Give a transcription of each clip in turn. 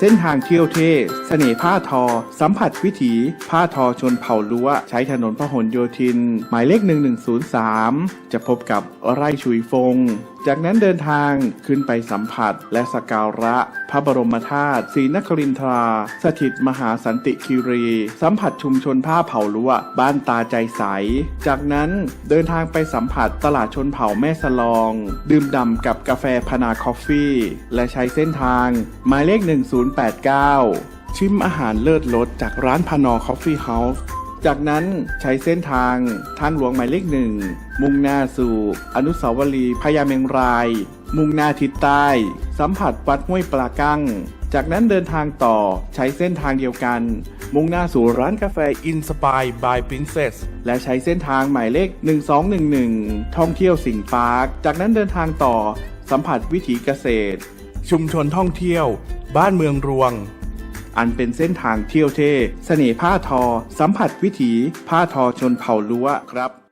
เส้นทางเที่ยวเทสเสน่ห์ผ้าทอ สัมผัสวิถี ผ้าทอชนเผ่าลัว ใช้ถนนพหลโยธิน หมายเลข 1103 จะพบกับไร่ชุยฟง จากนั้นเดินทางขึ้นไปสัมผัสและสกการะ พระบรมธาตุศรีนครินทรา สถิตมหาสันติคิรี สัมผัสชุมชนผ้าเผ่าลัวบ้านตาใจใส จากนั้นเดินทางไปสัมผัสตลาดชนเผ่าแม่สลอง ดื่มด่ำกับกาแฟพนาคอฟฟี่ และใช้เส้นทางหมายเลข 1089 ชิมอาหารเลิศรสจากร้านพานอคอฟฟี่เฮาส์ จากนั้นใช้เส้นทางทางหลวงหมายเลขหนึ่งมุ่งหน้าสู่ อนุสาวรีย์พญาเมงราย มุ่งหน้าทิศใต้ สัมผัสวัดห้วยปลากั้ง จากนั้นเดินทางต่อใช้เส้นทางเดียวกัน มุ่งหน้าสู่ร้านกาแฟ Inspire by Princess และใช้เส้นทางหมายเลข 1211 ท่องเที่ยวสิงปาร์ค จากนั้นเดินทางต่อสัมผัสวิถีเกษตร ชุมชนท่องเที่ยว บ้านเมืองรวง อันเป็นเส้นทางเที่ยวเท่เสน่ห์ผ้าทอ สัมผัสวิถีผ้าทอชนเผ่าลัวครับ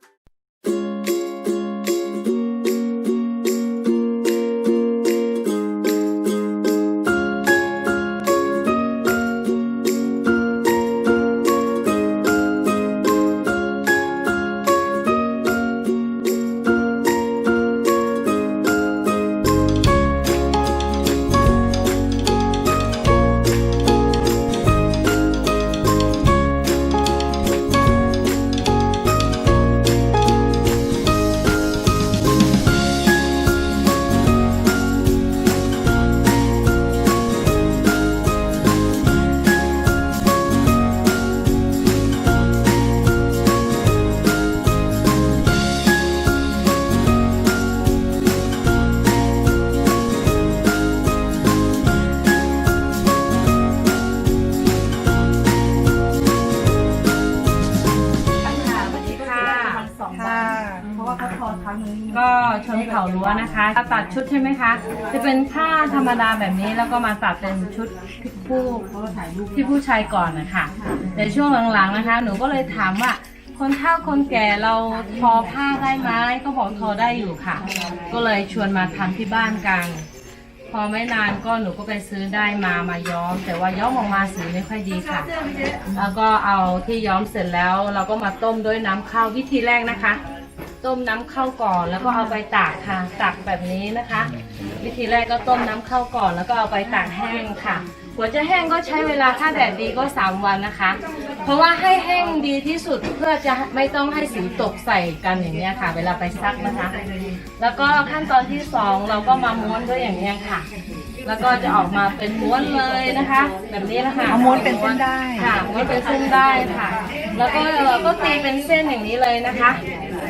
ก็ชนเผ่ารั้วนะคะตัดชุดใช่ไหมคะ จะเป็นผ้าธรรมดาแบบนี้แล้วก็มาตัดเป็นชุดผู้ที่ผู้ชายก่อนนะคะแต่ช่วงหลังๆนะคะ หนูก็เลยถามว่าคนเฒ่าคนแก่เราทอผ้าได้ไหมก็บอกทอได้อยู่ค่ะ ก็เลยชวนมาทำที่บ้านกัน พอไม่นานก็หนูก็ไปซื้อได้มามาย้อม แต่ว่าย้อมออกมาสีไม่ค่อยดีค่ะ แล้วก็เอาที่ย้อมเสร็จแล้ว เราก็มาต้มด้วยน้ำข้าววิธีแรกนะคะ ต้มน้ำข้าวก่อน แล้วก็เอาไปตากค่ะตากแบบนี้นะคะ วิธีแรกก็ต้มน้ำข้าวก่อน แล้วก็เอาไปตากแห้งค่ะกว่าจะแห้งก็ใช้เวลาถ้าแดดดีก็ 3 วันนะคะ เพราะว่าให้แห้งดีที่สุดเพื่อจะไม่ต้องให้สีตกใส่กันอย่างเนี้ยค่ะ เวลาไปซักนะคะ แล้วก็ขั้นตอนที่สองเราก็มาม้วนด้วยอย่างเนี้ยค่ะ แล้วก็จะออกมาเป็นม้วนเลยนะคะ แบบนี้นะคะเอาม้วนเป็นเส้นได้ค่ะม้วนเป็นเส้นได้ค่ะ แล้วก็เราก็ตีเป็นเส้นอย่างนี้เลยนะคะ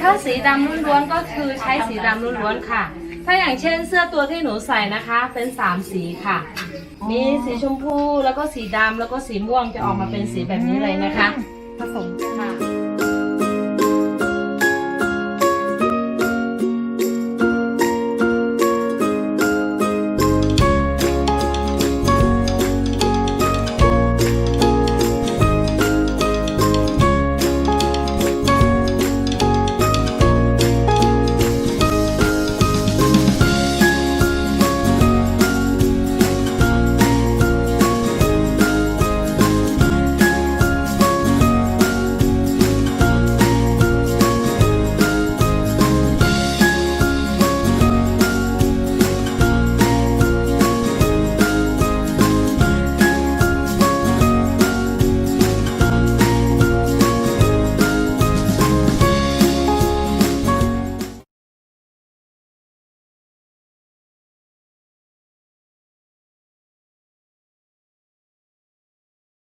ถ้าสีดำล้วนๆก็คือใช้สีดำล้วนๆค่ะ ถ้าอย่างเช่นเสื้อตัวที่หนูใส่นะคะเป็นสามสีค่ะ มีสีชมพูแล้วก็สีดำแล้วก็สีม่วงจะออกมาเป็นสีแบบนี้เลยนะคะ ผสมค่ะ